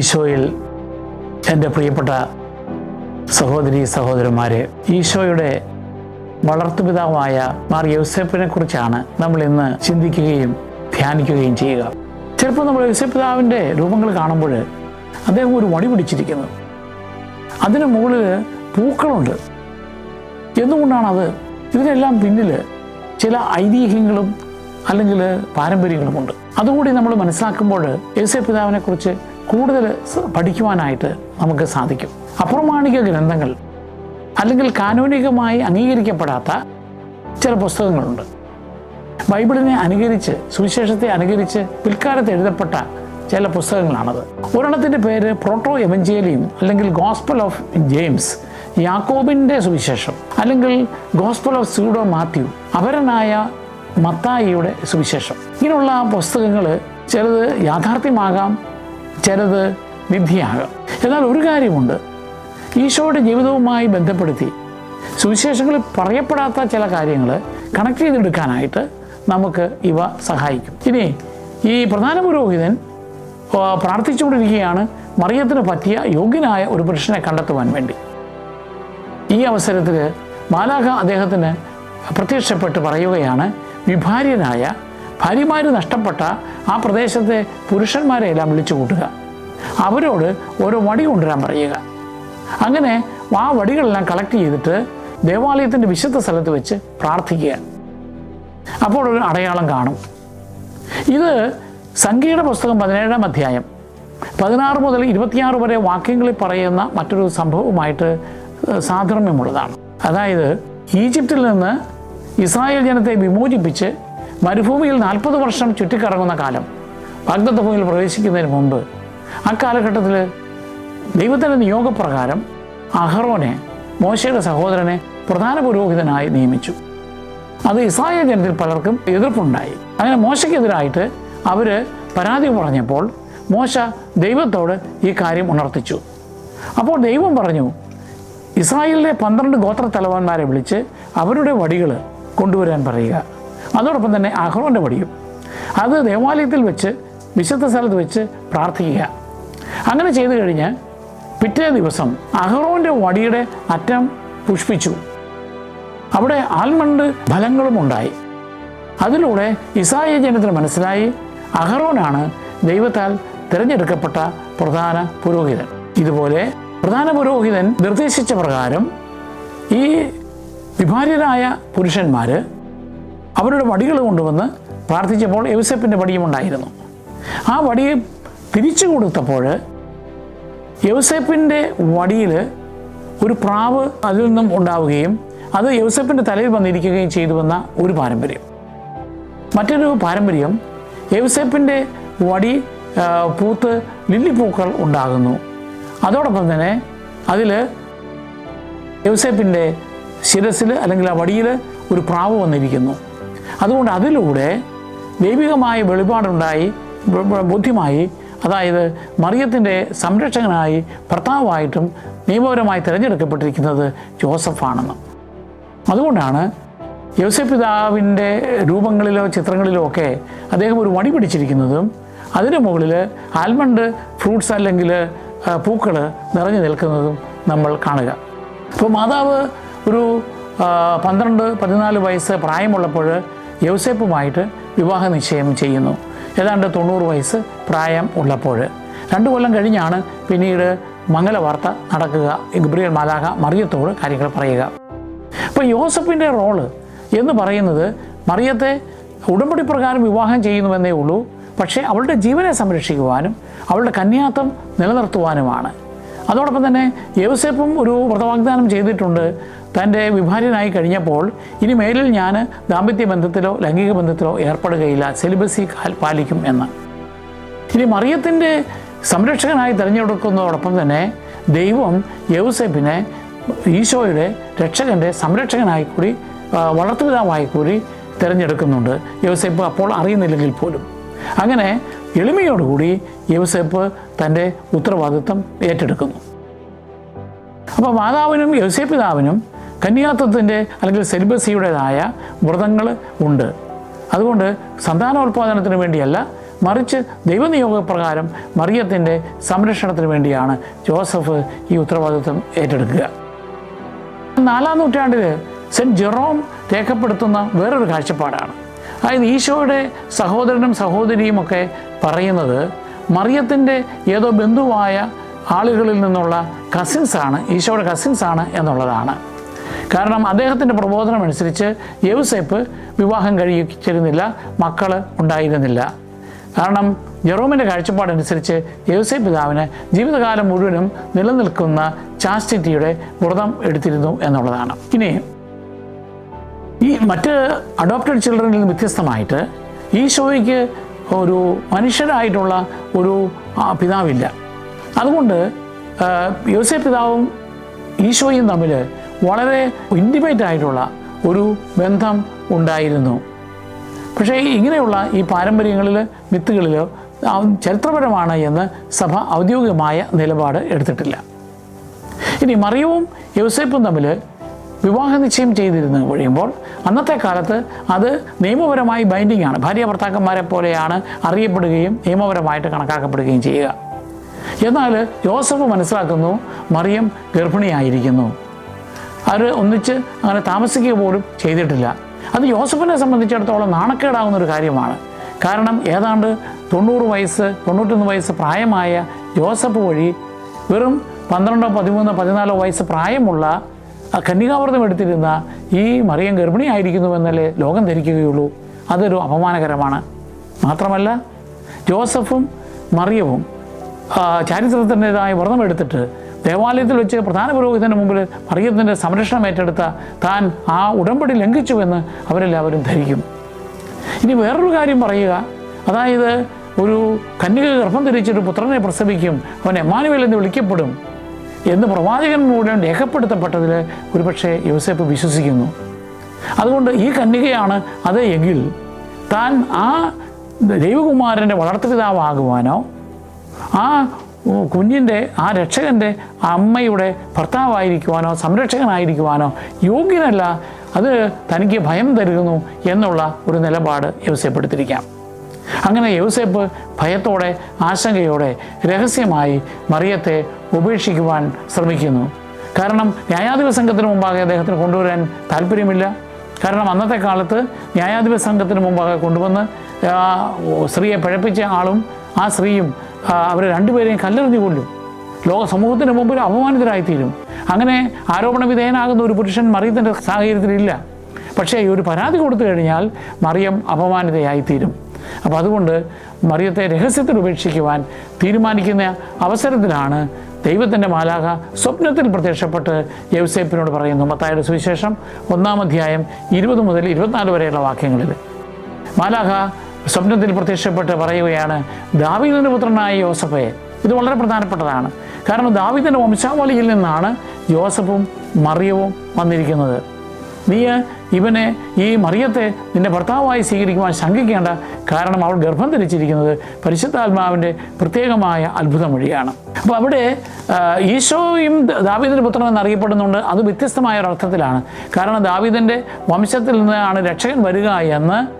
ഈശോയിൽ എന്റെ പ്രിയപ്പെട്ട സഹോദരി സഹോദരന്മാരെ ഈശോയുടെ വളർത്തുപിതാവായ മാർ യൗസഫിനെ കുറിച്ചാണ് നമ്മൾ ഇന്ന് ചിന്തിക്കുകയും ധ്യാനിക്കുകയും ചെയ്യുക. ചിലപ്പോൾ നമ്മൾ യൗസേപ്പ് പിതാവിന്റെ രൂപങ്ങൾ കാണുമ്പോൾ അദ്ദേഹം ഒരു വടി പിടിച്ചിരിക്കുന്നു. അതിന് മുകളിൽ പൂക്കളുണ്ട്. എന്തുകൊണ്ടാണത് ഇതിനെല്ലാം പിന്നിൽ ചില ഐതിഹ്യങ്ങളും അല്ലെങ്കിൽ പാരമ്പര്യങ്ങളുമുണ്ട്. അതുകൂടി നമ്മൾ മനസ്സിലാക്കുമ്പോൾ യേശു പിതാവിനെ കുറിച്ച് കൂടുതൽ പഠിക്കുവാനായിട്ട് നമുക്ക് സാധിക്കും. അപ്രമാണിക ഗ്രന്ഥങ്ങൾ അല്ലെങ്കിൽ കാനൂനികമായി അംഗീകരിക്കപ്പെടാത്ത ചില പുസ്തകങ്ങളുണ്ട്. ബൈബിളിനെ അനുകരിച്ച് സുവിശേഷത്തെ അനുകരിച്ച് പിൽക്കാലത്ത് എഴുതപ്പെട്ട ചില പുസ്തകങ്ങളാണത്. ഒരെണ്ണത്തിന്റെ പേര് പ്രോട്ടോ എവഞ്ചേലിയം അല്ലെങ്കിൽ ഗോസ്പൽ ഓഫ് ജെയിംസ് യാക്കോബിന്റെ സുവിശേഷം അല്ലെങ്കിൽ ഗോസ്പൽ ഓഫ് സ്യൂഡോ മാത്യു അപരനായ മത്തായിയുടെ സുവിശേഷം. ഇങ്ങനെയുള്ള പുസ്തകങ്ങൾ ചിലത് യാഥാർത്ഥ്യമാകാം ചിലത് വിധിയാകാം എന്നാൽ ഒരു കാര്യമുണ്ട്. ഈശോയുടെ ജീവിതവുമായി ബന്ധപ്പെടുത്തി സുവിശേഷങ്ങളിൽ പറയപ്പെടാത്ത ചില കാര്യങ്ങൾ കണക്ട് ചെയ്തെടുക്കാനായിട്ട് നമുക്ക് ഇവ സഹായിക്കും. ഇനി ഈ പ്രധാന പുരോഹിതൻ പ്രാർത്ഥിച്ചുകൊണ്ടിരിക്കുകയാണ്. മറിയത്തിന് പറ്റിയ യോഗ്യനായ ഒരു പുരുഷനെ കണ്ടെത്തുവാൻ വേണ്ടി. ഈ അവസരത്തിൽ മാലാഖ അദ്ദേഹത്തിന് പ്രത്യക്ഷപ്പെട്ട് പറയുകയാണ് വിഭാര്യനായ ഭാര്യമാർ നഷ്ടപ്പെട്ട ആ പ്രദേശത്തെ പുരുഷന്മാരെ എല്ലാം വിളിച്ചു കൂട്ടുക. അവരോട് ഓരോ വടി കൊണ്ടുവരാൻ പറയുക. അങ്ങനെ ആ വടികളെല്ലാം കളക്ട് ചെയ്തിട്ട് ദേവാലയത്തിന്റെ വിശുദ്ധ സ്ഥലത്ത് വെച്ച് പ്രാർത്ഥിക്കുക. അപ്പോൾ ഒരു അടയാളം കാണും. ഇത് സംഖ്യയുടെ പുസ്തകം പതിനേഴാം അധ്യായം. പതിനാറ് മുതൽ ഇരുപത്തിയാറ് വരെ വാക്യങ്ങളിൽ പറയുന്ന മറ്റൊരു സംഭവവുമായിട്ട് സാധർമ്യമുള്ളതാണ് അതായത് ഈജിപ്തിൽ നിന്ന് ഇസ്രായേൽ ജനത്തെ വിമോചിപ്പിച്ച് മരുഭൂമിയിൽ നാൽപ്പത് വർഷം ചുറ്റിക്കറങ്ങുന്ന കാലം വാഗ്ദത്ത ഭൂമിയിൽ പ്രവേശിക്കുന്നതിന് മുമ്പ് ആ കാലഘട്ടത്തിൽ ദൈവത്തിന്റെ നിയോഗപ്രകാരം അഹറോനെ മോശയുടെ സഹോദരനെ പ്രധാന പുരോഹിതനായി നിയമിച്ചു. അത് ഇസ്രായേൽ ജനത്തിൽ പലർക്കും എതിർപ്പുണ്ടായി. അങ്ങനെ മോശയ്ക്കെതിരായിട്ട് അവർ പരാതി പറഞ്ഞപ്പോൾ മോശ ദൈവത്തോട് ഈ കാര്യം ഉണർത്തിച്ചു. അപ്പോൾ ദൈവം പറഞ്ഞു ഇസ്രായേലിലെ പന്ത്രണ്ട് ഗോത്ര തലവന്മാരെ വിളിച്ച് അവരുടെ വടികൾ കൊണ്ടുവരാൻ പറയുക. അതോടൊപ്പം തന്നെ അഹ്റോന്റെ വടിയും അത് ദേവാലയത്തിൽ വെച്ച് വിശുദ്ധ സ്ഥലത്ത് വെച്ച് പ്രാർത്ഥിക്കുക. അങ്ങനെ ചെയ്തു കഴിഞ്ഞ് പിറ്റേ ദിവസം അഹ്റോന്റെ വടിയുടെ അറ്റം പുഷ്പിച്ചു. അവിടെ ആൽമണ്ട് ഫലങ്ങളും ഉണ്ടായി. അതിലൂടെ ഇസായ ജനത്തിന് മനസ്സിലായി അഹറോനാണ് ദൈവത്താൽ തിരഞ്ഞെടുക്കപ്പെട്ട പ്രധാന പുരോഹിതൻ. ഇതുപോലെ പ്രധാന പുരോഹിതൻ നിർദ്ദേശിച്ച പ്രകാരം ഈ വിഭാര്യരായ പുരുഷന്മാർ അവരുടെ വടികൾ കൊണ്ടുവന്ന് പ്രാർത്ഥിച്ചപ്പോൾ യൗസപ്പിന്റെ വടിയും ഉണ്ടായിരുന്നു. ആ വടിയെ തിരിച്ചു കൊടുത്തപ്പോൾ യൗസപ്പിന്റെ വടിയിൽ ഒരു പ്രാവ് അതിൽ നിന്നും ഉണ്ടാവുകയും അത് യൗസപ്പിന്റെ തലയിൽ വന്നിരിക്കുകയും ചെയ്തുവെന്ന ഒരു പാരമ്പര്യം. മറ്റൊരു പാരമ്പര്യം യൗസപ്പിന്റെ വടി പൂത്ത് ലില്ലിപ്പൂക്കൾ ഉണ്ടാകുന്നു. അതോടൊപ്പം തന്നെ അതിൽ യൗസേപ്പിന്റെ ശിരസിൽ അല്ലെങ്കിൽ ആ വടിയിൽ ഒരു പ്രാവ് വന്നിരിക്കുന്നു. അതുകൊണ്ട് അതിലൂടെ ദൈവികമായ വെളിപാടുണ്ടായി ബോധ്യമായി അതായത് മറിയത്തിന്റെ സംരക്ഷകനായി ഭർത്താവായിട്ടും നിയമപരമായി തിരഞ്ഞെടുക്കപ്പെട്ടിരിക്കുന്നത് ജോസഫാണെന്ന്. അതുകൊണ്ടാണ് യോസഫ് പിതാവിന്റെ രൂപങ്ങളിലോ ചിത്രങ്ങളിലോ ഒക്കെ അദ്ദേഹം ഒരു വടി പിടിച്ചിരിക്കുന്നതും അതിന് മുകളിൽ ആൽമണ്ട് ഫ്രൂട്ട്സ് അല്ലെങ്കിൽ പൂക്കൾ നിറഞ്ഞു നിൽക്കുന്നതും നമ്മൾ കാണുക. അപ്പോൾ മാതാവ് ഒരു പന്ത്രണ്ട് പതിനാല് വയസ്സ് പ്രായമുള്ളപ്പോൾ യൗസേപ്പുമായിട്ട് വിവാഹ നിശ്ചയം ചെയ്യുന്നു. ഏതാണ്ട് തൊണ്ണൂറ് വയസ്സ് പ്രായം ഉള്ളപ്പോൾ. രണ്ടു കൊല്ലം കഴിഞ്ഞാണ് പിന്നീട് മംഗലവാർത്ത നടക്കുക. ഗബ്രിയൽ മാലാഖ മറിയത്തോട് കാര്യങ്ങൾ പറയുക. അപ്പോൾ യോസഫിന്റെ റോൾ എന്ന് പറയുന്നത് മറിയത്തെ ഉടമ്പടി പ്രകാരം വിവാഹം ചെയ്യുന്നുവെന്നേ ഉള്ളൂ. പക്ഷേ അവളുടെ ജീവനെ സംരക്ഷിക്കുവാനും അവളുടെ കന്യാത്വം നിലനിർത്തുവാനുമാണ്. അതോടൊപ്പം തന്നെ യൗസേപ്പും ഒരു വ്രതവാഗ്ദാനം ചെയ്തിട്ടുണ്ട്. തന്റെ വിഭാര്യനായി കഴിഞ്ഞപ്പോൾ ഇനി മേലിൽ ഞാൻ ദാമ്പത്യ ബന്ധത്തിലോ ലൈംഗിക ബന്ധത്തിലോ ഏർപ്പെടുകയില്ല. സെലിബസി പാലിക്കും എന്ന്. ഇനി മറിയത്തിന്റെ സംരക്ഷകനായി തിരഞ്ഞെടുക്കുന്നതോടൊപ്പം തന്നെ ദൈവം യൗസെപ്പിനെ ഈശോയുടെ രക്ഷകന്റെ സംരക്ഷകനായി കൂടി വളർത്തുപിതാവായി കൂടി തിരഞ്ഞെടുക്കുന്നുണ്ട്. യൗസെപ്പ് അപ്പോൾ അറിയുന്നില്ലെങ്കിൽ പോലും. അങ്ങനെ എളിമയോടുകൂടി യൗസെപ്പ് തന്റെ ഉത്തരവാദിത്വം ഏറ്റെടുക്കുന്നു. അപ്പോൾ മാതാവിനും യൗസേപ്പ് പിതാവിനും കന്യാത്വത്തിന്റെ അല്ലെങ്കിൽ സെലിബസിയുടേതായ വ്രതങ്ങൾ ഉണ്ട്. അതുകൊണ്ട് സന്താനോൽപാദനത്തിന് വേണ്ടിയല്ല മറിച്ച് ദൈവനിയോഗപ്രകാരം മറിയത്തിന്റെ സംരക്ഷണത്തിന് വേണ്ടിയാണ് ജോസഫ് ഈ ഉത്തരവാദിത്വം ഏറ്റെടുക്കുക. നാലാം നൂറ്റാണ്ടിൽ സെന്റ് ജെറോം രേഖപ്പെടുത്തുന്ന വേറൊരു കാഴ്ചപ്പാടാണ്. അതായത് ഈശോയുടെ സഹോദരനും സഹോദരിയും ഒക്കെ പറയുന്നത് മറിയത്തിന്റെ ഏതോ ബന്ധുവായ ആളുകളിൽ നിന്നുള്ള കസിൻസാണ് ഈശോയുടെ കസിൻസാണ് എന്നുള്ളതാണ്. കാരണം അദ്ദേഹത്തിന്റെ പ്രബോധനമനുസരിച്ച് യൗസേപ്പ് വിവാഹം കഴിച്ചിരുന്നില്ല മക്കൾ ഉണ്ടായിരുന്നില്ല. കാരണം ജെറോമിന്റെ കാഴ്ചപ്പാടനുസരിച്ച് യൗസേപ്പ് പിതാവിന് ജീവിതകാലം മുഴുവനും നിലനിൽക്കുന്ന ചാസ്റ്റിറ്റിയുടെ വ്രതം എടുത്തിരുന്നു എന്നുള്ളതാണ്. ഇനി ഈ മറ്റ് അഡോപ്റ്റഡ് ചിൽഡ്രനിൽ നിന്ന് വ്യത്യസ്തമായിട്ട് ഈശോയ്ക്ക് ഒരു മനുഷ്യരായിട്ടുള്ള ഒരു പിതാവില്ല. അതുകൊണ്ട് ആ, യോസേ പിതാവും ഈശോയും തമ്മിൽ വളരെ ഇന്റിമേറ്റ് ആയിട്ടുള്ള ഒരു ബന്ധം ഉണ്ടായിരുന്നു. പക്ഷേ ഇങ്ങനെയുള്ള ഈ പാരമ്പര്യങ്ങളിൽ മിത്തുകളിൽ ചരിത്രപരമാണ് എന്ന് സഭ ഔദ്യോഗികമായ നിലപാട് എടുത്തിട്ടില്ല. ഇനി മറിയവും യൗസേപ്പും തമ്മിൽ വിവാഹ നിശ്ചയം ചെയ്തിരുന്നു കഴിയുമ്പോൾ അന്നത്തെ കാലത്ത് അത് നിയമപരമായി ബൈൻഡിംഗ് ആണ്. ഭാര്യ ഭർത്താക്കന്മാരെ പോലെയാണ് അറിയപ്പെടുകയും നിയമപരമായിട്ട് കണക്കാക്കപ്പെടുകയും ചെയ്യുക. എന്നാൽ യോസഫ് മനസ്സിലാക്കുന്നു മറിയം ഗർഭിണിയായിരിക്കുന്നു. അവർ ഒന്നിച്ച് അങ്ങനെ താമസിക്കുക പോലും ചെയ്തിട്ടില്ല. അത് യോസഫിനെ സംബന്ധിച്ചിടത്തോളം നാണക്കേടാകുന്ന ഒരു കാര്യമാണ്. കാരണം ഏതാണ്ട് തൊണ്ണൂറ് വയസ്സ് തൊണ്ണൂറ്റൊന്ന് വയസ്സ് പ്രായമായ ജോസഫ് വഴി വെറും പന്ത്രണ്ടോ പതിമൂന്നോ പതിനാലോ വയസ്സ് പ്രായമുള്ള കന്യകാവ്രതം എടുത്തിരുന്ന ഈ മറിയം ഗർഭിണിയായിരിക്കുന്നുവെന്നല്ലേ ലോകം ധരിക്കുകയുള്ളൂ. അതൊരു അപമാനകരമാണ്. മാത്രമല്ല ജോസഫും മറിയവും ചാരിത്രത്തിന്റെതായ വ്രതം എടുത്തിട്ട് ദേവാലയത്തിൽ വെച്ച് പ്രധാന പുരോഹിതന്റെ മുമ്പിൽ മറിയത്തിന്റെ സംരക്ഷണം ഏറ്റെടുത്ത താൻ ആ ഉടമ്പടി ലംഘിച്ചുവെന്ന് അവരെല്ലാവരും ധരിക്കും. ഇനി വേറൊരു കാര്യം പറയുക. അതായത് ഒരു കന്യക ഗർഭം ധരിച്ചൊരു പുത്രനെ പ്രസവിക്കും. അവൻ എമാനുവേൽ എന്ന് വിളിക്കപ്പെടും എന്ന് പ്രവാചകൻ മൂലം രേഖപ്പെടുത്തപ്പെട്ടതിൽ ഒരുപക്ഷെ യോസേപ്പ് വിശ്വസിക്കുന്നു. അതുകൊണ്ട് ഈ കന്യകയാണ് അത് എങ്കിൽ താൻ ആ ദൈവകുമാരന്റെ വളർത്തുപിതാവാകുവാനോ ആ കുഞ്ഞിന്റെ ആ രക്ഷകന്റെ അമ്മയുടെ ഭർത്താവായിരിക്കുവാനോ സംരക്ഷകനായിരിക്കുവാനോ യോഗ്യനല്ല. അത് തനിക്ക് ഭയം തരുന്നു എന്നുള്ള ഒരു നിലപാട് യവസ്യപ്പെടുത്തിരിക്കാം അങ്ങനെ യൗസേപ്പ് ഭയത്തോടെ ആശങ്കയോടെ രഹസ്യമായി മറിയത്തെ ഉപേക്ഷിക്കുവാൻ ശ്രമിക്കുന്നു. കാരണം ന്യായാധിപ സംഘത്തിന് മുമ്പാകെ അദ്ദേഹത്തിന് കൊണ്ടുവരാൻ താല്പര്യമില്ല. കാരണം അന്നത്തെ കാലത്ത് ന്യായാധിപ സംഘത്തിന് മുമ്പാകെ കൊണ്ടുവന്ന് സ്ത്രീയെ പിഴപ്പിച്ച ആളും ആ സ്ത്രീയും അവർ രണ്ടുപേരെയും കല്ലെറിഞ്ഞു കൊല്ലും ലോക സമൂഹത്തിന് മുമ്പിൽ അപമാനിതരായിത്തീരും. അങ്ങനെ ആരോപണ വിധേയനാകുന്ന ഒരു പുരുഷൻ മറിയത്തിന്റെ സാഹചര്യത്തിലില്ല പക്ഷേ ഈ ഒരു പരാതി കൊടുത്തു കഴിഞ്ഞാൽ മറിയം അപമാനിതയായിത്തീരും. അപ്പോൾ അതുകൊണ്ട് മറിയത്തെ രഹസ്യത്തിൽ ഉപേക്ഷിക്കുവാൻ തീരുമാനിക്കുന്ന അവസരത്തിലാണ് ദൈവത്തിന്റെ മാലാഖ സ്വപ്നത്തിൽ പ്രത്യക്ഷപ്പെട്ട് യൗസേപ്പിനോട് പറയുന്നു. മത്തായുടെ സുവിശേഷം ഒന്നാം അധ്യായം ഇരുപത് മുതൽ ഇരുപത്തിനാല് വരെയുള്ള വാക്യങ്ങളിൽ. മാലാഖ സ്വപ്നത്തിൽ പ്രത്യക്ഷപ്പെട്ട് പറയുകയാണ് ദാവീദിന്റെ പുത്രനായ യോസഫെ. ഇത് വളരെ പ്രധാനപ്പെട്ടതാണ്. കാരണം ദാവീദിന്റെ വംശാവളിയിൽ നിന്നാണ് യോസഫും മറിയവും വന്നിരിക്കുന്നത്. നീ ഇവനെ ഈ മറിയത്തെ നിന്റെ ഭർത്താവായി സ്വീകരിക്കുവാൻ ശങ്കിക്കേണ്ട കാരണം അവൾ ഗർഭം ധരിച്ചിരിക്കുന്നത് പരിശുദ്ധാത്മാവിന്റെ പ്രത്യേകമായ അത്ഭുതം വഴിയാണ്. അപ്പോൾ അവിടെ ഈശോയും ദാവീദിന്റെ പുത്രൻ എന്നറിയപ്പെടുന്നുണ്ട്. അത് വ്യത്യസ്തമായ ഒരർത്ഥത്തിലാണ് കാരണം ദാവീദിന്റെ വംശത്തിൽ നിന്നാണ് രക്ഷകൻ വരിക എന്ന്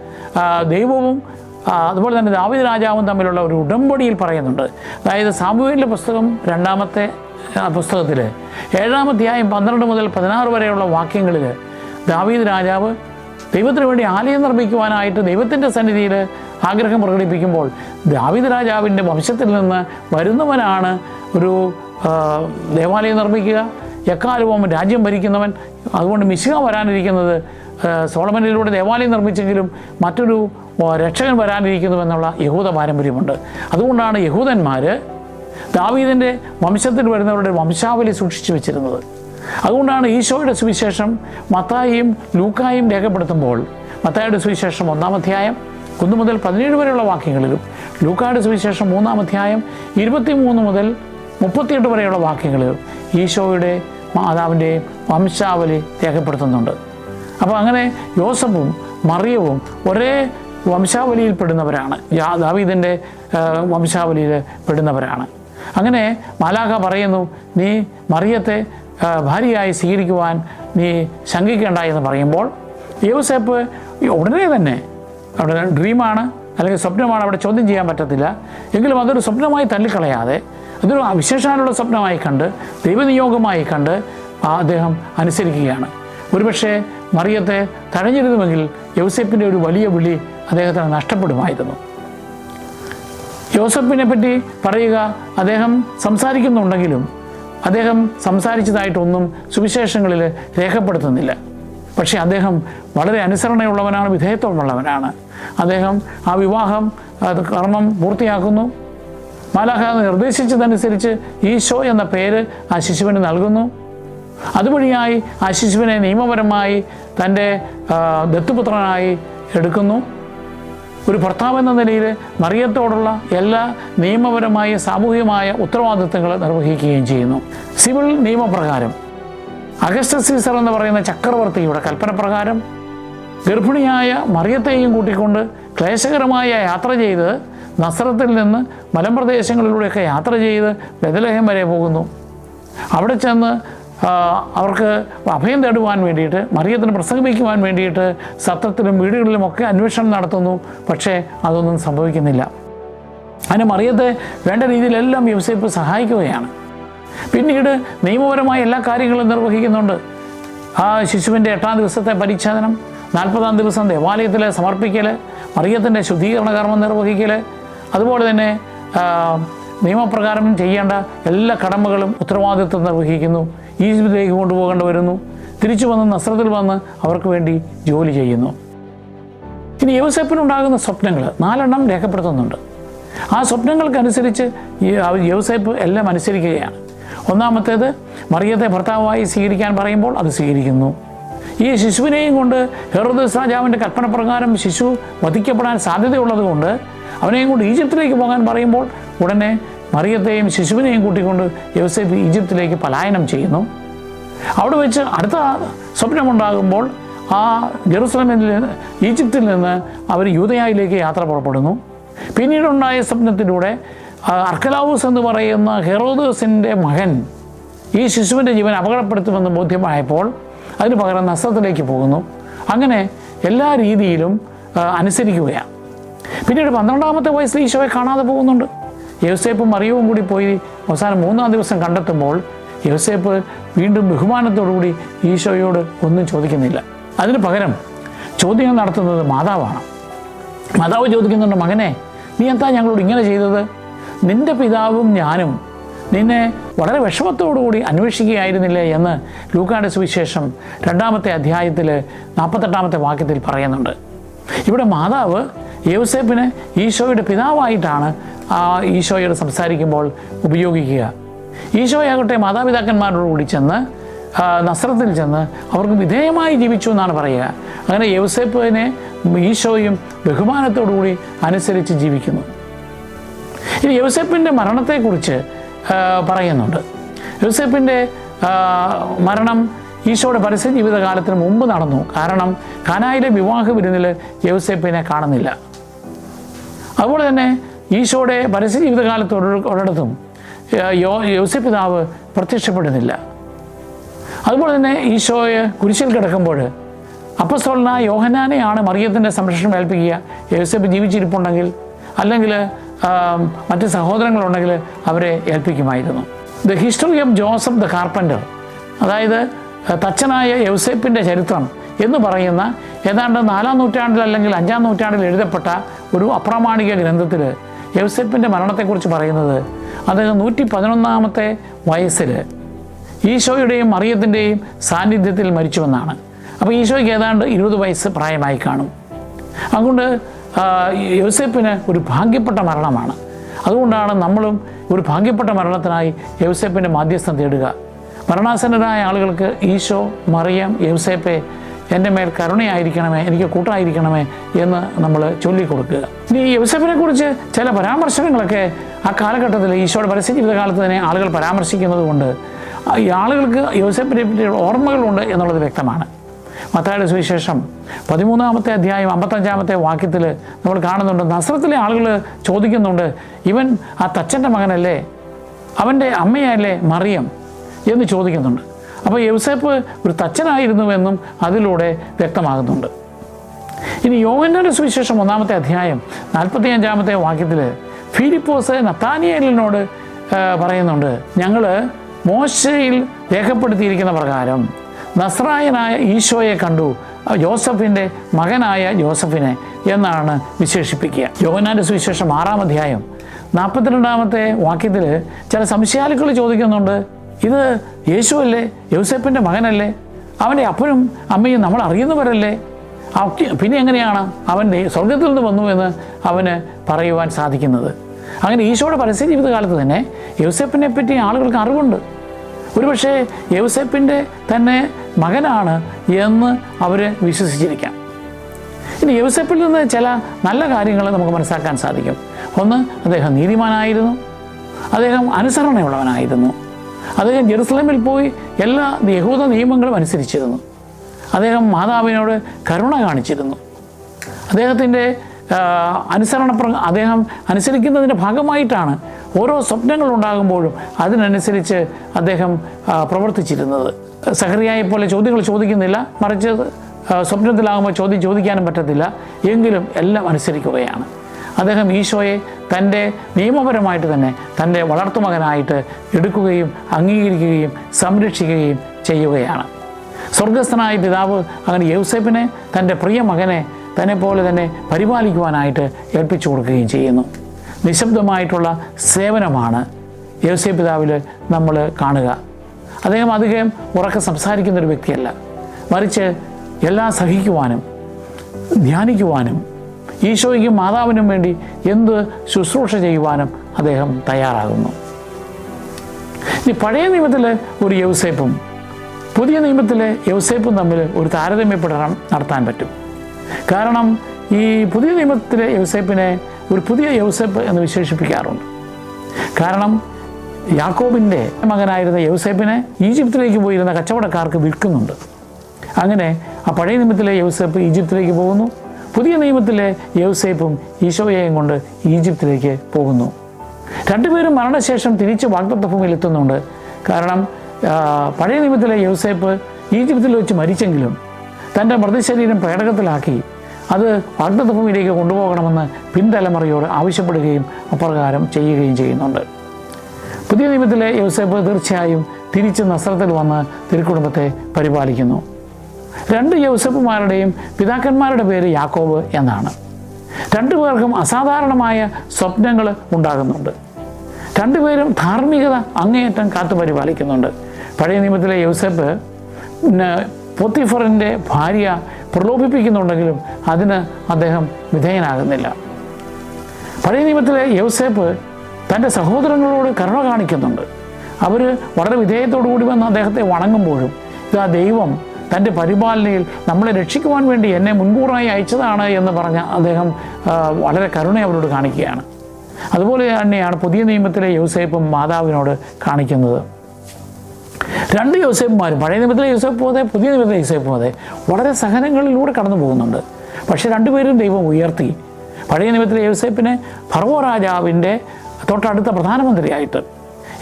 ദൈവവും അതുപോലെ തന്നെ ദാവിദ് രാജാവും തമ്മിലുള്ള ഒരു ഉടമ്പടിയിൽ പറയുന്നുണ്ട്. അതായത് സാമൂഹിക പുസ്തകം രണ്ടാമത്തെ പുസ്തകത്തിൽ ഏഴാമധ്യായം പന്ത്രണ്ട് മുതൽ പതിനാറ് വരെയുള്ള വാക്യങ്ങളിൽ ദാവീദ് രാജാവ് ദൈവത്തിന് വേണ്ടി ആലയം നിർമ്മിക്കുവാനായിട്ട് ദൈവത്തിന്റെ സന്നിധിയിൽ ആഗ്രഹം പ്രകടിപ്പിക്കുമ്പോൾ ദാവീദ് രാജാവിന്റെ വംശത്തിൽ നിന്ന് വരുന്നവനാണ് ഒരു ദേവാലയം നിർമ്മിക്കുക എക്കാലവും രാജ്യം ഭരിക്കുന്നവൻ അതുകൊണ്ട് മിശിക വരാനിരിക്കുന്നത് സോളമനിലൂടെ ദേവാലയം നിർമ്മിച്ചെങ്കിലും മറ്റൊരു രക്ഷകൻ വരാനിരിക്കുന്നുവെന്നുള്ള യഹൂദ പാരമ്പര്യമുണ്ട്. അതുകൊണ്ടാണ് യഹൂദന്മാർ ദാവീദിന്റെ വംശത്തിൽ വരുന്നവരുടെ വംശാവലി സൂക്ഷിച്ചു വെച്ചിരുന്നത്. അതുകൊണ്ടാണ് ഈശോയുടെ സുവിശേഷം മത്തായിയും ലൂക്കായും രേഖപ്പെടുത്തുമ്പോൾ മത്തായുടെ സുവിശേഷം ഒന്നാം അധ്യായം ഒന്ന് മുതൽ പതിനേഴ് വരെയുള്ള വാക്യങ്ങളിലും ലൂക്കായുടെ സുവിശേഷം മൂന്നാം അധ്യായം ഇരുപത്തി മൂന്ന് മുതൽ മുപ്പത്തിയെട്ട് വരെയുള്ള വാക്യങ്ങളിലും ഈശോയുടെ മാതാവിന്റെ വംശാവലി രേഖപ്പെടുത്തുന്നുണ്ട്. അപ്പോൾ അങ്ങനെ യോസഫും മറിയവും ഒരേ വംശാവലിയിൽ പെടുന്നവരാണ് ദാവീദിന്റെ വംശാവലിയിൽ പെടുന്നവരാണ്. അങ്ങനെ മാലാഖ പറയുന്നു നീ മറിയത്തെ ഭാര്യയായി സ്വീകരിക്കുവാൻ നീ ശങ്കിക്കേണ്ട എന്ന് പറയുമ്പോൾ യോസേപ്പ് ഉടനെ തന്നെ അവിടെ ഡ്രീമാണ് അല്ലെങ്കിൽ സ്വപ്നമാണ് അവിടെ ചോദ്യം ചെയ്യാൻ പറ്റത്തില്ല. എങ്കിലും അതൊരു സ്വപ്നമായി തള്ളിക്കളയാതെ അതൊരു വിശേഷാലുള്ള സ്വപ്നമായി കണ്ട് ദൈവനിയോഗമായി കണ്ട് അദ്ദേഹം അനുസരിക്കുകയാണ്. ഒരുപക്ഷെ മറിയത്തെ തഴഞ്ഞിരുന്നുവെങ്കിൽ യോസഫിന്റെ ഒരു വലിയ വിളി അദ്ദേഹത്തിന് നഷ്ടപ്പെടുമായിരുന്നു. യോസഫിനെ പറ്റി പറയുക അദ്ദേഹം സംസാരിക്കുന്നുണ്ടെങ്കിലും അദ്ദേഹം സംസാരിച്ചതായിട്ടൊന്നും സുവിശേഷങ്ങളിൽ രേഖപ്പെടുത്തുന്നില്ല. പക്ഷേ അദ്ദേഹം വളരെ അനുസരണയുള്ളവനാണ് വിധേയത്വമുള്ളവനാണ്. അദ്ദേഹം ആ വിവാഹം കർമ്മം പൂർത്തിയാക്കുന്നു. മാലാഖ നിർദ്ദേശിച്ചതനുസരിച്ച് ഈശോ എന്ന പേര് ആ ശിശുവിന് നൽകുന്നു. അതുവഴിയായി ആ ശിശുവിനെ നിയമപരമായി തന്റെ ദത്തുപുത്രനായി എടുക്കുന്നു. ഒരു ഭർത്താവ് എന്ന നിലയിൽ മറിയത്തോടുള്ള എല്ലാ നിയമപരമായ സാമൂഹികമായ ഉത്തരവാദിത്തങ്ങൾ നിർവഹിക്കുകയും ചെയ്യുന്നു. സിവിൽ നിയമപ്രകാരം. അഗസ്റ്റ സീസർ എന്ന് പറയുന്ന ചക്രവർത്തിയുടെ കൽപ്പന പ്രകാരം ഗർഭിണിയായ മറിയത്തെയും കൂട്ടിക്കൊണ്ട് ക്ലേശകരമായ യാത്ര ചെയ്ത് നസ്രത്തിൽ നിന്ന് മലമ്പ്രദേശങ്ങളിലൂടെയൊക്കെ യാത്ര ചെയ്ത് ബദലഹം വരെ പോകുന്നു. അവിടെ ചെന്ന് അവർക്ക് അഭയം തേടുവാൻ വേണ്ടിയിട്ട് മറിയത്തിന് പ്രസംഗിക്കുവാൻ വേണ്ടിയിട്ട് സത്രത്തിലും വീടുകളിലുമൊക്കെ അന്വേഷണം നടത്തുന്നു. പക്ഷേ അതൊന്നും സംഭവിക്കുന്നില്ല. അതിന് മറിയത്തെ വേണ്ട രീതിയിലെല്ലാം യൂസേപ്പ് സഹായിക്കുകയാണ്. പിന്നീട് നിയമപരമായ എല്ലാ കാര്യങ്ങളും നിർവഹിക്കുന്നുണ്ട്. ആ ശിശുവിന്റെ എട്ടാം ദിവസത്തെ പരിച്ഛേദനം നാൽപ്പതാം ദിവസം ദേവാലയത്തിൽ സമർപ്പിക്കൽ മറിയത്തിന്റെ ശുദ്ധീകരണ കർമ്മം നിർവഹിക്കൽ അതുപോലെ തന്നെ നിയമപ്രകാരം ചെയ്യേണ്ട എല്ലാ കടമകളും ഉത്തരവാദിത്വം നിർവഹിക്കുന്നു. ഈജിപ്തിലേക്ക് കൊണ്ടുപോകേണ്ടി വരുന്നു. തിരിച്ചു വന്ന് നസ്രത്തിൽ വന്ന് അവർക്ക് വേണ്ടി ജോലി ചെയ്യുന്നു. ഇനി യവസേപ്പിനുണ്ടാകുന്ന സ്വപ്നങ്ങൾ നാലെണ്ണം രേഖപ്പെടുത്തുന്നുണ്ട്. ആ സ്വപ്നങ്ങൾക്കനുസരിച്ച് യവസേപ്പ് എല്ലാം അനുസരിക്കുകയാണ്. ഒന്നാമത്തേത് മറിയത്തെ ഭർത്താവായി സ്വീകരിക്കാൻ പറയുമ്പോൾ അത് സ്വീകരിക്കുന്നു. ഈ ശിശുവിനെയും കൊണ്ട് ഹെറോദസ് രാജാവിന്റെ കൽപ്പന പ്രകാരം ശിശു വധിക്കപ്പെടാൻ സാധ്യതയുള്ളത് കൊണ്ട് അവനെയും കൊണ്ട് ഈജിപ്തിലേക്ക് പോകാൻ പറയുമ്പോൾ ഉടനെ മറിയത്തെയും ശിശുവിനെയും കൂട്ടിക്കൊണ്ട് യോസേഫ് ഈജിപ്തിലേക്ക് പലായനം ചെയ്യുന്നു. അവിടെ വെച്ച് അടുത്ത സ്വപ്നമുണ്ടാകുമ്പോൾ ആ ജെറുസലമിൽ ഈജിപ്തിൽ നിന്ന് അവർ യൂതയായിലേക്ക് യാത്ര പുറപ്പെടുന്നു. പിന്നീടുണ്ടായ സ്വപ്നത്തിലൂടെ അർക്കലാവൂസ് എന്ന് പറയുന്ന ഹെറോദോസിന്റെ മകൻ ഈ ശിശുവിന്റെ ജീവൻ അപകടപ്പെടുത്തുമെന്ന് ബോധ്യമായപ്പോൾ അതിന് പകരം നസ്രത്തിലേക്ക് പോകുന്നു. അങ്ങനെ എല്ലാ രീതിയിലും അനുസരിക്കുകയാണ്. പിന്നീട് പന്ത്രണ്ടാമത്തെ വയസ്സിൽ ഈശോയെ കാണാതെ പോകുന്നുണ്ട്. യവസേപ്പും മറിയവും കൂടി പോയി അവസാനം മൂന്നാം ദിവസം കണ്ടെത്തുമ്പോൾ യോസേപ്പ് വീണ്ടും ബഹുമാനത്തോടുകൂടി ഈശോയോട് ഒന്നും ചോദിക്കുന്നില്ല. അതിന് പകരം ചോദ്യങ്ങൾ നടത്തുന്നത് മാതാവാണ്. മാതാവ് ചോദിക്കുന്നുണ്ട് മകനെ നീ എന്താ ഞങ്ങളോട് ഇങ്ങനെ ചെയ്തത്? നിന്റെ പിതാവും ഞാനും നിന്നെ വളരെ വിഷമത്തോടുകൂടി അന്വേഷിക്കുകയായിരുന്നില്ലേ? എന്ന് ലൂക്കായുടെ സുവിശേഷം രണ്ടാമത്തെ അധ്യായത്തിൽ നാൽപ്പത്തെട്ടാമത്തെ വാക്യത്തിൽ പറയുന്നുണ്ട്. ഇവിടെ മാതാവ് യൗസേപ്പിനെ ഈശോയുടെ പിതാവായിട്ടാണ് ആ ഈശോയോട് സംസാരിക്കുമ്പോൾ ഉപയോഗിക്കുക. ഈശോയാകട്ടെ മാതാപിതാക്കന്മാരോട് കൂടി ചെന്ന് നസ്രത്തിൽ ചെന്ന് അവർക്ക് വിധേയമായി ജീവിച്ചു എന്നാണ് പറയുക. അങ്ങനെ യൗസേപ്പിനെ ഈശോയും ബഹുമാനത്തോടുകൂടി അനുസരിച്ച് ജീവിക്കുന്നു. ഇനി യൗസേപ്പിന്റെ മരണത്തെക്കുറിച്ച് പറയുന്നുണ്ട്. യൗസേപ്പിന്റെ മരണം ഈശോയുടെ പരസ്യ ജീവിതകാലത്തിന് മുമ്പ് നടന്നു. കാരണം കാനായിലെ വിവാഹ വിരുന്നിൽ യൗസേപ്പിനെ കാണുന്നില്ല. അതുപോലെ തന്നെ ഈശോയുടെ പരസ്യ ജീവിതകാലത്ത് ഒരിട- ഒരിടത്തും യോ യോസഫ് പിതാവ് പ്രത്യക്ഷപ്പെടുന്നില്ല. അതുപോലെ തന്നെ ഈശോയെ കുരിശിൽ കിടക്കുമ്പോൾ അപ്പസ്തോളന യോഹനാനെയാണ് മറിയത്തിന്റെ സംരക്ഷണം ഏൽപ്പിക്കുക. യോസഫ് ജീവിച്ചിരിപ്പുണ്ടെങ്കിൽ അല്ലെങ്കിൽ മറ്റ് സഹോദരങ്ങളുണ്ടെങ്കിൽ അവരെ ഏൽപ്പിക്കുമായിരുന്നു. The history of Joseph the carpenter അതായത് തച്ചനായ യൗസേപ്പിന്റെ ചരിത്രം എന്ന് പറയുന്ന ഏതാണ്ട് നാലാം നൂറ്റാണ്ടിൽ അല്ലെങ്കിൽ അഞ്ചാം നൂറ്റാണ്ടിൽ എഴുതപ്പെട്ട ഒരു അപ്രാമാണിക ഗ്രന്ഥത്തിൽ യൗസെപ്പിന്റെ മരണത്തെക്കുറിച്ച് പറയുന്നത് അദ്ദേഹം നൂറ്റി പതിനൊന്നാമത്തെ വയസ്സിൽ ഈശോയുടെയും മറിയത്തിന്റെയും സാന്നിധ്യത്തിൽ മരിച്ചുവെന്നാണ്. അപ്പോൾ ഈശോയ്ക്ക് ഏതാണ്ട് ഇരുപത് വയസ്സ് പ്രായമായി കാണും. അതുകൊണ്ട് യൗസെപ്പിന് ഒരു ഭാഗ്യപ്പെട്ട മരണമാണ്. അതുകൊണ്ടാണ് നമ്മളും ഒരു ഭാഗ്യപ്പെട്ട മരണത്തിനായി യൗസേപ്പിന്റെ മാധ്യസ്ഥം തേടുക. മരണാസന്നരായ ആളുകൾക്ക് ഈശോ മറിയം യൗസേപ്പെ എന്റെ മേൽ കരുണയായിരിക്കണമേ എനിക്ക് കൂട്ടായിരിക്കണമേ എന്ന് നമ്മൾ ചൊല്ലിക്കൊടുക്കുക. ഇനി ഈ യൗസേപ്പിനെ കുറിച്ച് ചില പരാമർശനങ്ങളൊക്കെ ആ കാലഘട്ടത്തിൽ ഈശോയുടെ പരസ്യ ജീവിതകാലത്ത് തന്നെ ആളുകൾ പരാമർശിക്കുന്നത് കൊണ്ട് ഈ ആളുകൾക്ക് യൗസഫിനെ പറ്റിയുള്ള ഓർമ്മകളുണ്ട് എന്നുള്ളത് വ്യക്തമാണ്. മത്തായുടെ സുവിശേഷം പതിമൂന്നാമത്തെ അധ്യായം അമ്പത്തഞ്ചാമത്തെ വാക്യത്തിൽ നമ്മൾ കാണുന്നുണ്ട് നസ്രത്തിലെ ആളുകൾ ചോദിക്കുന്നുണ്ട് ഇവൻ ആ തച്ചന്റെ മകനല്ലേ? അവന്റെ അമ്മയല്ലേ മറിയം? എന്ന് ചോദിക്കുന്നുണ്ട്. അപ്പോൾ യൗസേപ്പ് ഒരു തച്ചനായിരുന്നുവെന്നും അതിലൂടെ വ്യക്തമാകുന്നുണ്ട്. ഇനി യോഹന്നാന്റെ സുവിശേഷം ഒന്നാമത്തെ അധ്യായം നാൽപ്പത്തി അഞ്ചാമത്തെ വാക്യത്തിൽ ഫിലിപ്പോസ് നത്താനിയലിനോട് പറയുന്നുണ്ട് ഞങ്ങൾ മോശയിൽ രേഖപ്പെടുത്തിയിരിക്കുന്ന പ്രകാരം നസ്രായനായ ഈശോയെ കണ്ടു. ജോസഫിന്റെ മകനായ ജോസഫിനെ എന്നാണ് വിശേഷിപ്പിക്കുക. യോഹനാന്റെ സുവിശേഷം ആറാം അധ്യായം നാൽപ്പത്തിരണ്ടാമത്തെ വാക്യത്തിൽ ചില സംശയാലുക്കൾ ചോദിക്കുന്നുണ്ട് ഇത് യേശുവല്ലേ? യോസഫിന്റെ മകനല്ലേ? അവന്റെ അപ്പനും അമ്മയും നമ്മൾ അറിയുന്നവരല്ലേ? പിന്നെ എങ്ങനെയാണ് അവൻ സ്വർഗത്തിൽ നിന്ന് വന്നു എന്ന് അവന് പറയുവാൻ സാധിക്കുന്നത്? അങ്ങനെ ഈശോയുടെ പരസ്യ ജീവിതകാലത്ത് തന്നെ യൗസേപ്പിനെ പറ്റി ആളുകൾക്ക് അറിവുണ്ട്. ഒരുപക്ഷെ യൗസേപ്പിന്റെ തന്നെ മകനാണ് എന്ന് അവർ വിശ്വസിച്ചിരിക്കാം. ഇനി യൗസേപ്പിൽ നിന്ന് ചില നല്ല കാര്യങ്ങൾ നമുക്ക് മനസ്സിലാക്കാൻ സാധിക്കും. ഒന്ന് അദ്ദേഹം നീതിമാനായിരുന്നു. അദ്ദേഹം അനുസരണയുള്ളവനായിരുന്നു. അദ്ദേഹം ജെറുസലേമിൽ പോയി എല്ലാ യഹൂദ നിയമങ്ങളും അനുസരിച്ചിരുന്നു. അദ്ദേഹം മാതാവിനോട് കരുണ കാണിച്ചിരുന്നു. അദ്ദേഹത്തിന്റെ അനുസരണ അദ്ദേഹം അനുസരിക്കുന്നതിന്റെ ഭാഗമായിട്ടാണ് ഓരോ സ്വപ്നങ്ങൾ ഉണ്ടാകുമ്പോഴും അതിനനുസരിച്ച് അദ്ദേഹം പ്രവർത്തിച്ചിരുന്നത്. സഹറിയായെ പോലെ ചോദ്യങ്ങൾ ചോദിക്കുന്നില്ല മറിച്ച് സ്വപ്നത്തിലാകുമ്പോൾ ചോദ്യം ചോദിക്കാനും പറ്റത്തില്ല. എങ്കിലും എല്ലാം അനുസരിക്കുകയാണ്. അദ്ദേഹം ഈശോയെ തന്റെ നിയമപരമായിട്ട് തന്നെ തന്റെ വളർത്തുമകനായിട്ട് എടുക്കുകയും അംഗീകരിക്കുകയും സംരക്ഷിക്കുകയും ചെയ്യുകയാണ്. സ്വർഗസ്ഥനായ പിതാവ് അങ്ങനെ യൗസഫിനെ തന്റെ പ്രിയ മകനെ തന്നെ പോലെ തന്നെ പരിപാലിക്കുവാനായിട്ട് ഏൽപ്പിച്ചു കൊടുക്കുകയും ചെയ്യുന്നു. നിശബ്ദമായിട്ടുള്ള സേവനമാണ് യൗസേ പിതാവിൽ നമ്മൾ കാണുക. അദ്ദേഹം അധികം ഉറക്കെ സംസാരിക്കുന്ന ഒരു വ്യക്തിയല്ല. മറിച്ച് എല്ലാം സഹിക്കുവാനും ധ്യാനിക്കുവാനും ഈശോയ്ക്കും മാതാവിനും വേണ്ടി എന്ത് ശുശ്രൂഷ ചെയ്യുവാനും അദ്ദേഹം തയ്യാറാകുന്നു. ഇനി പഴയ നിയമത്തിലെ ഒരു യൗസേപ്പും പുതിയ നിയമത്തിലെ യൗസേപ്പും തമ്മിൽ ഒരു താരതമ്യപ്പെടണം നടത്താൻ പറ്റും. കാരണം ഈ പുതിയ നിയമത്തിലെ യൗസേപ്പിനെ ഒരു പുതിയ യൗസേപ്പ് എന്ന് വിശേഷിപ്പിക്കാറുണ്ട്. കാരണം യാക്കോബിന്റെ മകനായിരുന്ന യൗസേപ്പിനെ ഈജിപ്തിലേക്ക് പോയിരുന്ന കച്ചവടക്കാർക്ക് വിൽക്കുന്നുണ്ട്. അങ്ങനെ ആ പഴയ നിയമത്തിലെ യൗസേപ്പ് ഈജിപ്തിലേക്ക് പോകുന്നു. പുതിയ നിയമത്തിലെ യൗസേപ്പും ഈശോയെയും കൊണ്ട് ഈജിപ്തിലേക്ക് പോകുന്നു. രണ്ടുപേരും മരണശേഷം തിരിച്ച് വാഗ്ദത്ത ഭൂമിയിൽ എത്തുന്നുണ്ട്. കാരണം പഴയ നിയമത്തിലെ യൗസേപ്പ് ഈജിപ്തിൽ വെച്ച് മരിച്ചെങ്കിലും തന്റെ മൃതശരീരം പേടകത്തിലാക്കി. അത് വാഗ്ദത്ത ഭൂമിയിലേക്ക് കൊണ്ടുപോകണമെന്ന് പിൻതലമുറയോട് ആവശ്യപ്പെടുകയും അപ്രകാരം ചെയ്യുകയും ചെയ്യുന്നുണ്ട്. പുതിയ നിയമത്തിലെ യോസേപ്പ് തീർച്ചയായും തിരിച്ച് നസ്രത്തിൽ വന്ന് തിരുക്കുടുംബത്തെ പരിപാലിക്കുന്നു. രണ്ട് യൗസഫുമാരുടെയും പിതാക്കന്മാരുടെ പേര് യാക്കോബ് എന്നാണ്. രണ്ടുപേർക്കും അസാധാരണമായ സ്വപ്നങ്ങൾ ഉണ്ടാകുന്നുണ്ട്. രണ്ടുപേരും ധാർമ്മികത അങ്ങേയറ്റം കാത്തു പരിപാലിക്കുന്നുണ്ട്. പഴയ നിയമത്തിലെ യൗസഫ് പൊത്തിഫറിന്റെ ഭാര്യ പ്രലോഭിപ്പിക്കുന്നുണ്ടെങ്കിലും അതിന് അദ്ദേഹം വിധേയനാകുന്നില്ല. പഴയ നിയമത്തിലെ യൗസേപ്പ് തന്റെ സഹോദരങ്ങളോട് കരുണ കാണിക്കുന്നുണ്ട്. അവർ വളരെ വിധേയത്തോടു കൂടി വന്ന് അദ്ദേഹത്തെ വണങ്ങുമ്പോഴും ഇതാ ദൈവം തന്റെ പരിപാലനയിൽ നമ്മളെ രക്ഷിക്കുവാൻ വേണ്ടി എന്നെ മുൻകൂറായി അയച്ചതാണ് എന്ന് പറഞ്ഞ അദ്ദേഹം വളരെ കരുണ അവരോട് കാണിക്കുകയാണ്. അതുപോലെ തന്നെയാണ് പുതിയ നിയമത്തിലെ യൗസേപ്പും മാതാവിനോട് കാണിക്കുന്നത്. രണ്ട് യോസേപ്പുമാരും പഴയ നിയമത്തിലെ യോസേപ്പും അതെ പുതിയ നിയമത്തിലെ യോസേപ്പും അതെ വളരെ സഹനങ്ങളിലൂടെ കടന്നു പോകുന്നുണ്ട്. പക്ഷെ രണ്ടുപേരും ദൈവം ഉയർത്തി. പഴയ നിയമത്തിലെ യോസേപ്പിനെ ഫറവോ രാജാവിന്റെ തൊട്ടടുത്ത പ്രധാനമന്ത്രിയായിട്ട്.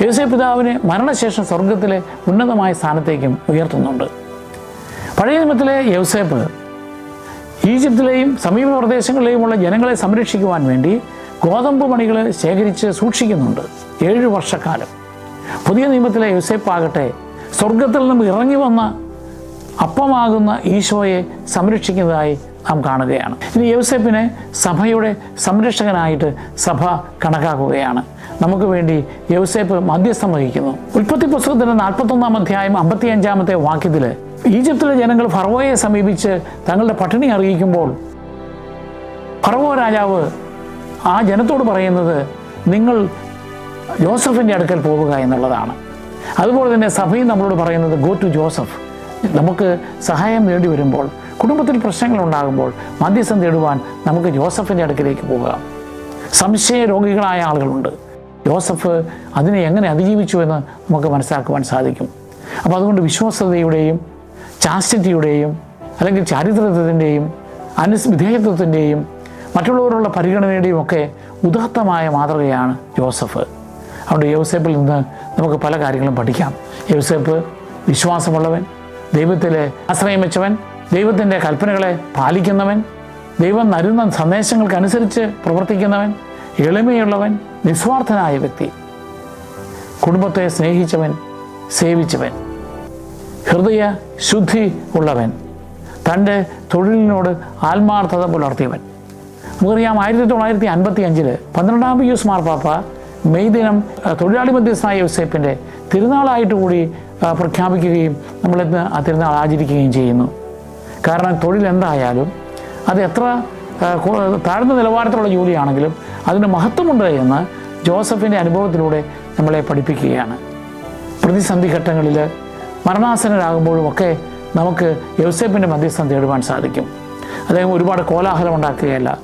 യോസേപ്പ് പിതാവിനെ മരണശേഷം സ്വർഗത്തിലെ ഉന്നതമായ സ്ഥാനത്തേക്കും ഉയർത്തുന്നുണ്ട്. പഴയ നിയമത്തിലെ യൗസേപ്പ് ഈജിപ്തിലെയും സമീപ പ്രദേശങ്ങളിലെയുമുള്ള ജനങ്ങളെ സംരക്ഷിക്കുവാൻ വേണ്ടി ഗോതമ്പ് മണികൾ ശേഖരിച്ച് സൂക്ഷിക്കുന്നുണ്ട്. ഏഴ് വർഷക്കാലം. പുതിയ നിയമത്തിലെ യുസേപ്പാകട്ടെ സ്വർഗത്തിൽ നിന്നും ഇറങ്ങി വന്ന അപ്പമാകുന്ന ഈശോയെ സംരക്ഷിക്കുന്നതായി നാം കാണുകയാണ്. ഇനി യൗസേപ്പിനെ സഭയുടെ സംരക്ഷകനായിട്ട് സഭ കണക്കാക്കുകയാണ്. നമുക്ക് വേണ്ടി യൗസേപ്പ് മധ്യസ്ഥം വഹിക്കുന്നു. ഉൽപ്പത്തി പുസ്തകത്തിന്റെ നാൽപ്പത്തൊന്നാം അധ്യായം അമ്പത്തിയഞ്ചാമത്തെ വാക്യത്തിൽ ഈജിപ്തിലെ ജനങ്ങൾ ഫറവോയെ സമീപിച്ച് തങ്ങളുടെ പട്ടിണി അറിയിക്കുമ്പോൾ ഫറവോ രാജാവ് ആ ജനത്തോട് പറയുന്നത് നിങ്ങൾ ജോസഫിന്റെ അടുക്കൽ പോവുക എന്നുള്ളതാണ്. അതുപോലെ തന്നെ സഭയും നമ്മളോട് പറയുന്നത് ഗോ ടു ജോസഫ്. നമുക്ക് സഹായം വേണ്ടി വരുമ്പോൾ കുടുംബത്തിൽ പ്രശ്നങ്ങൾ ഉണ്ടാകുമ്പോൾ മധ്യസ്ഥം തേടുവാൻ നമുക്ക് ജോസഫിന്റെ അടുക്കിലേക്ക് പോകാം സംശയ രോഗികളായ ആളുകളുണ്ട്. ജോസഫ് അതിനെ എങ്ങനെ അതിജീവിച്ചു എന്ന് നമുക്ക് മനസ്സിലാക്കുവാൻ സാധിക്കും. അപ്പോൾ അതുകൊണ്ട് വിശ്വാസതയുടെയും ചാസ്റ്റിറ്റിയുടെയും അല്ലെങ്കിൽ ചാരിത്രത്വത്തിന്റെയും അനുസ്വിധേയത്വത്തിന്റെയും മറ്റുള്ളവരുള്ള പരിഗണനയുടെയും ഒക്കെ ഉദാത്തമായ മാതൃകയാണ് ജോസഫ്. അതുകൊണ്ട് യോസേപ്പിൽ നിന്ന് നമുക്ക് പല കാര്യങ്ങളും പഠിക്കാം. യോസേപ്പ് വിശ്വാസമുള്ളവൻ ദൈവത്തിൽ ആശ്രയം വെച്ചവൻ ദൈവത്തിന്റെ കൽപ്പനകളെ പാലിക്കുന്നവൻ ദൈവം നരുന്ന സന്ദേശങ്ങൾക്കനുസരിച്ച് പ്രവർത്തിക്കുന്നവൻ എളിമയുള്ളവൻ നിസ്വാർത്ഥനായ വ്യക്തി കുടുംബത്തെ സ്നേഹിച്ചവൻ സേവിച്ചവൻ. ഹൃദയ ശുദ്ധി ഉള്ളവൻ. തന്റെ തൊഴിലിനോട് ആത്മാർത്ഥത പുലർത്തിയവൻ. നമുക്കറിയാം ആയിരത്തി തൊള്ളായിരത്തി അൻപത്തി അഞ്ചിൽ പന്ത്രണ്ടാം പിയൂസ് മാർപ്പാപ്പ മെയ് ദിനം തൊഴിലാളി മധ്യസ്ഥായ യോസേപ്പിന്റെ തിരുനാളായിട്ട് കൂടി പ്രഖ്യാപിക്കുകയും നമ്മളിന്ന് ആ തിരുനാൾ ആചരിക്കുകയും ചെയ്യുന്നു. കാരണം തൊഴിൽ എന്തായാലും അത് എത്ര താഴ്ന്ന നിലവാരത്തിലുള്ള ജോലിയാണെങ്കിലും അതിന് മഹത്വമുണ്ട് എന്ന് ജോസഫിന്റെ അനുഭവത്തിലൂടെ നമ്മളെ പഠിപ്പിക്കുകയാണ്. പ്രതിസന്ധി ഘട്ടങ്ങളിൽ മരണാസനരാകുമ്പോഴുമൊക്കെ നമുക്ക് യൗസേപ്പിന്റെ മധ്യസ്ഥം തേടുവാൻ സാധിക്കും. അദ്ദേഹം ഒരുപാട് കോലാഹലം ഉണ്ടാക്കുകയല്ല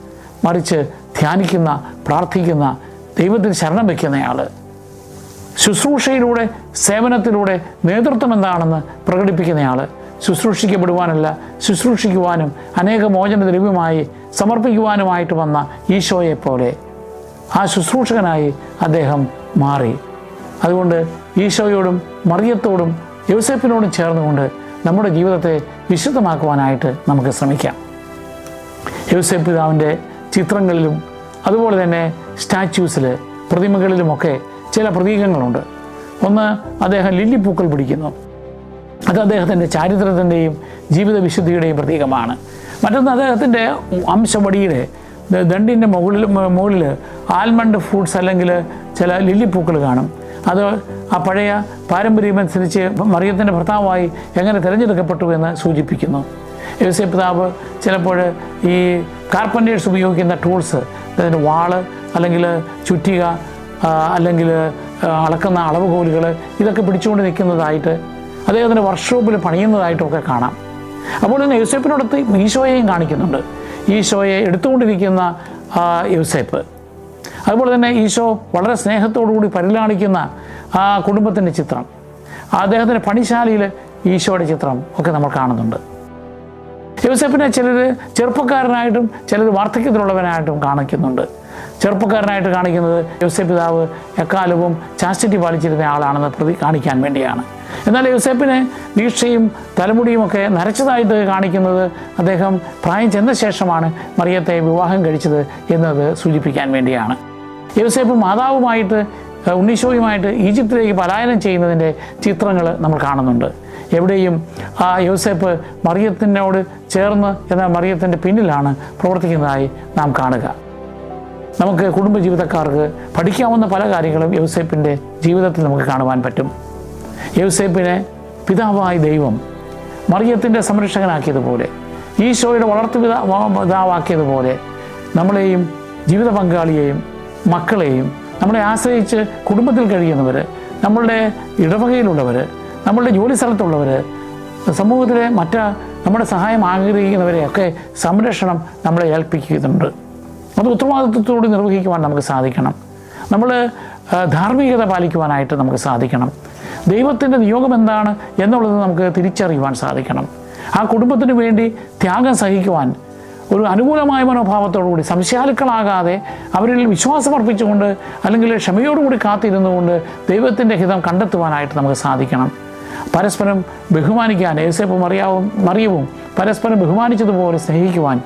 മറിച്ച് ധ്യാനിക്കുന്ന പ്രാർത്ഥിക്കുന്ന ദൈവത്തിൽ ശരണം വയ്ക്കുന്നയാൾ ശുശ്രൂഷയിലൂടെ സേവനത്തിലൂടെ നേതൃത്വം എന്താണെന്ന് പ്രകടിപ്പിക്കുന്നയാൾ ശുശ്രൂഷിക്കപ്പെടുവാനല്ല ശുശ്രൂഷിക്കുവാനും അനേക മോചന ദ്രവ്യമായി സമർപ്പിക്കുവാനുമായിട്ട് വന്ന ഈശോയെ പോലെ ആ ശുശ്രൂഷകനായി അദ്ദേഹം മാറി. അതുകൊണ്ട് ഈശോയോടും മറിയത്തോടും യോസേപ്പിനോടും ചേർന്നുകൊണ്ട് നമ്മുടെ ജീവിതത്തെ വിശുദ്ധമാക്കുവാനായിട്ട് നമുക്ക് ശ്രമിക്കാം. യോസേപ്പ് പിതാവിന്റെ ചിത്രങ്ങളിലും അതുപോലെ തന്നെ സ്റ്റാച്യൂസിൽ പ്രതിമകളിലുമൊക്കെ ചില പ്രതീകങ്ങളുണ്ട്. ഒന്ന് അദ്ദേഹം ലില്ലിപ്പൂക്കൾ പിടിക്കുന്നു. അത് അദ്ദേഹത്തിന്റെ ചാരിത്രത്തിന്റെയും ജീവിതവിശുദ്ധിയുടെയും പ്രതീകമാണ്. മറ്റൊന്ന് അദ്ദേഹത്തിന്റെ അംശവടിയുടെ ദണ്ടിന്റെ മുകളിൽ മുകളിൽ ആൽമണ്ട് ഫ്രൂട്ട്സ് അല്ലെങ്കിൽ ചില ലില്ലിപ്പൂക്കൾ കാണും. അത് ആ പഴയ പാരമ്പര്യമനുസരിച്ച് മറിയത്തിന്റെ ഭർത്താവായി എങ്ങനെ തിരഞ്ഞെടുക്കപ്പെട്ടു എന്ന് സൂചിപ്പിക്കുന്നു. യോസേപ്പ് പിതാവ് ചിലപ്പോൾ ഈ കാർപ്പന്റേഴ്സ് ഉപയോഗിക്കുന്ന ടൂൾസ് അതായത് വാൾ അല്ലെങ്കിൽ ചുറ്റിക അല്ലെങ്കിൽ അളക്കുന്ന അളവുകോലുകൾ ഇതൊക്കെ പിടിച്ചുകൊണ്ട് നിൽക്കുന്നതായിട്ട് അദ്ദേഹത്തിന്റെ വർക്ക്ഷോപ്പിൽ പണിയുന്നതായിട്ടൊക്കെ കാണാം. അപ്പോൾ തന്നെ യൂസേപ്പിനോടത്ത് ഈശോയെയും കാണിക്കുന്നുണ്ട്. ഈശോയെ എടുത്തുകൊണ്ടിരിക്കുന്ന യൂസേപ്പ്. അതുപോലെ തന്നെ ഈശോ വളരെ സ്നേഹത്തോടുകൂടി പരിലാളിക്കുന്ന ആ കുടുംബത്തിന്റെ ചിത്രം. അദ്ദേഹത്തിന്റെ പണിശാലയിൽ ഈശോയുടെ ചിത്രം ഒക്കെ നമ്മൾ കാണുന്നുണ്ട്. യോസെഫിനെ ചിലർ ചെറുപ്പക്കാരനായിട്ടും ചിലർ വാർദ്ധക്യത്തിലുള്ളവനായിട്ടും കാണിക്കുന്നുണ്ട്. ചെറുപ്പക്കാരനായിട്ട് കാണിക്കുന്നത് യോസെഫ് പിതാവ് എക്കാലവും ചാസ്റ്റിറ്റി പാലിച്ചിരുന്ന ആളാണെന്ന് പ്രതി കാണിക്കാൻ വേണ്ടിയാണ്. എന്നാൽ യോസെഫിനെ വീക്ഷയും തലമുടിയും ഒക്കെ നരച്ചതായിട്ട് കാണിക്കുന്നത് അദ്ദേഹം പ്രായം ചെന്ന ശേഷമാണ് മറിയത്തെ വിവാഹം കഴിച്ചത് എന്നത് സൂചിപ്പിക്കാൻ വേണ്ടിയാണ്. യോസേപ്പ് മാതാവുമായിട്ട് ഉണ്ണീശോയുമായിട്ട് ഈജിപ്തിലേക്ക് പലായനം ചെയ്യുന്നതിന്റെ ചിത്രങ്ങൾ നമ്മൾ കാണുന്നുണ്ട്. എവിടെയും ആ യോസേപ്പ് മറിയത്തിനോട് ചേർന്ന് എന്നാൽ മറിയത്തിന്റെ പിന്നിലാണ് പ്രവർത്തിക്കുന്നതായി നാം കാണുക. നമുക്ക് കുടുംബ കുടുംബജീവിതക്കാർക്ക് പഠിക്കാവുന്ന പല കാര്യങ്ങളും യൗസേപ്പിന്റെ ജീവിതത്തിൽ നമുക്ക് കാണുവാൻ പറ്റും. യൗസേപ്പിനെ പിതാവായ ദൈവം മറിയത്തിന്റെ സംരക്ഷകനാക്കിയതുപോലെ ഈശോയുടെ വളർത്തു പിതാ പിതാവാക്കിയതുപോലെ നമ്മളെയും ജീവിത പങ്കാളിയെയും മക്കളെയും നമ്മളെ ആശ്രയിച്ച് കുടുംബത്തിൽ കഴിയുന്നവർ നമ്മളുടെ ഇടവകയിലുള്ളവർ നമ്മളുടെ ജോലി സ്ഥലത്തുള്ളവർ സമൂഹത്തിലെ മറ്റ നമ്മുടെ സഹായം ആഗ്രഹിക്കുന്നവരെയൊക്കെ സംരക്ഷണം നമ്മളെ ഏൽപ്പിക്കുന്നുണ്ട്. അത് ഉത്തരവാദിത്വത്തോടെ നിർവഹിക്കുവാൻ നമുക്ക് സാധിക്കണം. നമ്മൾ ധാർമ്മികത പാലിക്കുവാനായിട്ട് നമുക്ക് സാധിക്കണം. ദൈവത്തിന്റെ നിയോഗം എന്താണ് എന്നുള്ളത് നമുക്ക് തിരിച്ചറിയുവാൻ സാധിക്കണം. ആ കുടുംബത്തിന് വേണ്ടി ത്യാഗം സഹിക്കുവാൻ ഒരു അനുകൂലമായ മനോഭാവത്തോടുകൂടി സംശയാലുക്കളാകാതെ അവരിൽ വിശ്വാസമർപ്പിച്ചുകൊണ്ട് അല്ലെങ്കിൽ ക്ഷമയോടുകൂടി കാത്തിരുന്നുകൊണ്ട് ദൈവത്തിന്റെ ഹിതം കണ്ടെത്തുവാനായിട്ട് നമുക്ക് സാധിക്കണം. പരസ്പരം ബഹുമാനിക്കാൻ ഏസേപ്പും മറിയാവും മറിയവും പരസ്പരം ബഹുമാനിച്ചതുപോലെ സ്നേഹിക്കുവാൻ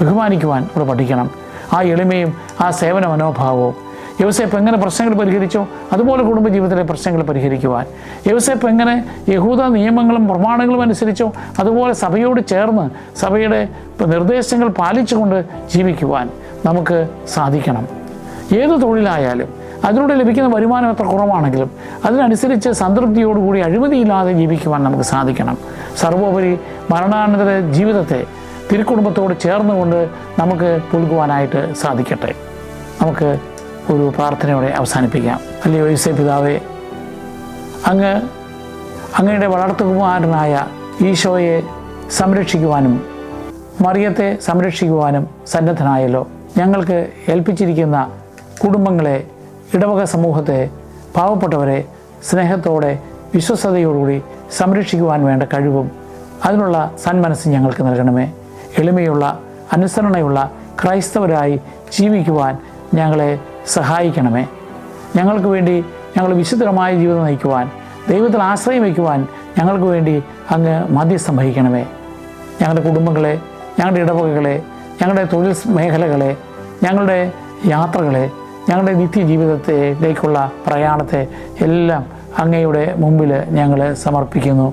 ബഹുമാനിക്കുവാൻ ഇവിടെ പഠിക്കണം. ആ എളിമയും ആ സേവന മനോഭാവവും യവസേപ്പ് എങ്ങനെ പ്രശ്നങ്ങൾ പരിഹരിച്ചോ അതുപോലെ കുടുംബജീവിതത്തിലെ പ്രശ്നങ്ങൾ പരിഹരിക്കുവാൻ. യവസേപ്പ് എങ്ങനെ യഹൂദ നിയമങ്ങളും പ്രമാണങ്ങളും അനുസരിച്ചോ അതുപോലെ സഭയോട് ചേർന്ന് സഭയുടെ നിർദ്ദേശങ്ങൾ പാലിച്ചുകൊണ്ട് ജീവിക്കുവാൻ നമുക്ക് സാധിക്കണം. ഏത് തൊഴിലായാലും അതിലൂടെ ലഭിക്കുന്ന വരുമാനം എത്ര കുറവാണെങ്കിലും അതിനനുസരിച്ച് സംതൃപ്തിയോടുകൂടി അഴിമതിയില്ലാതെ ജീവിക്കുവാൻ നമുക്ക് സാധിക്കണം. സർവോപരി മരണാനന്തര ജീവിതത്തെ തിരുക്കുടുംബത്തോട് ചേർന്നുകൊണ്ട് നമുക്ക് പുൽകുവാനായിട്ട് സാധിക്കട്ടെ. നമുക്ക് ഒരു പ്രാർത്ഥനയോടെ അവസാനിപ്പിക്കാം. അല്ലയോ യോസേ പിതാവേ അങ്ങ് അങ്ങയുടെ വളർത്തുകുമാരനായ ഈശോയെ സംരക്ഷിക്കുവാനും മറിയത്തെ സംരക്ഷിക്കുവാനും സന്നദ്ധനായല്ലോ. ഞങ്ങൾക്ക് ഏൽപ്പിച്ചിരിക്കുന്ന കുടുംബങ്ങളെ ഇടവക സമൂഹത്തെ പാവപ്പെട്ടവരെ സ്നേഹത്തോടെ വിശ്വസതയോടുകൂടി സംരക്ഷിക്കുവാൻ വേണ്ട കഴിവും അതിനുള്ള സന്മനസ്സും ഞങ്ങൾക്ക് നൽകണമേ. എളിമയുള്ള അനുസരണയുള്ള ക്രൈസ്തവരായി ജീവിക്കുവാൻ ഞങ്ങളെ സഹായിക്കണമേ. ഞങ്ങൾക്ക് വേണ്ടി ഞങ്ങൾ വിശുദ്ധമായ ജീവിതം നയിക്കുവാൻ ദൈവത്തിൽ ആശ്രയം വയ്ക്കുവാൻ ഞങ്ങൾക്ക് വേണ്ടി അങ്ങ് മധ്യസ്ഥം വഹിക്കണമേ. ഞങ്ങളുടെ കുടുംബങ്ങളെ ഞങ്ങളുടെ ഇടവകകളെ ഞങ്ങളുടെ തൊഴിൽ മേഖലകളെ ഞങ്ങളുടെ യാത്രകളെ ഞങ്ങളുടെ നിത്യജീവിതത്തിലേക്കുള്ള പ്രയാണത്തെ എല്ലാം അങ്ങയുടെ മുമ്പിൽ ഞങ്ങൾ സമർപ്പിക്കുന്നു.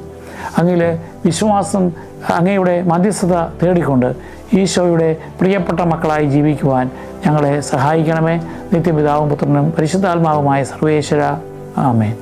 അങ്ങിൽ വിശ്വാസം അങ്ങയുടെ മധ്യസ്ഥത തേടിക്കൊണ്ട് ഈശോയുടെ പ്രിയപ്പെട്ട മക്കളായി ജീവിക്കുവാൻ ഞങ്ങളെ സഹായിക്കണമേ. നിത്യപിതാവും പുത്രനും പരിശുദ്ധാത്മാവുമായ സർവേശ്വര. ആമേൻ.